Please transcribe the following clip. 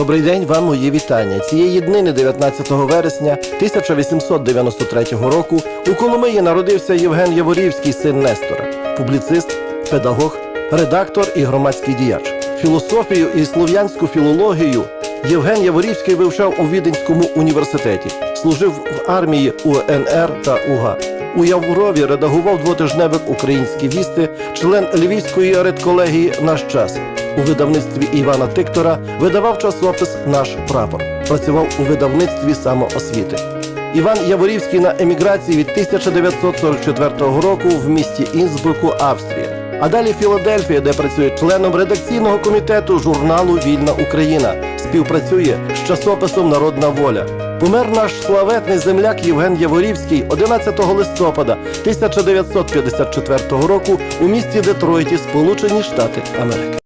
Добрий день вам, мої вітання. Цієї днини, 19 вересня 1893 року, у Коломиї народився Євген Яворівський, син Нестора, публіцист, педагог, редактор і громадський діяч. Філософію і слов'янську філологію Євген Яворівський вивчав у Віденському університеті, служив в армії УНР та УГА. У Яврові редагував двотижневик Українські вісти, член Львівської редколегії Наш час. У видавництві Івана Тиктора видавав часопис Наш прапор. Працював у видавництві самоосвіти. Іван Яворівський на еміграції від 1944 року в місті Інсбруку, Австрія. А далі Філадельфія, де працює членом редакційного комітету журналу Вільна Україна. Співпрацює з часописом Народна воля. Помер наш славетний земляк Євген Яворівський 11 листопада 1954 року у місті Детройті, Сполучені Штати Америки.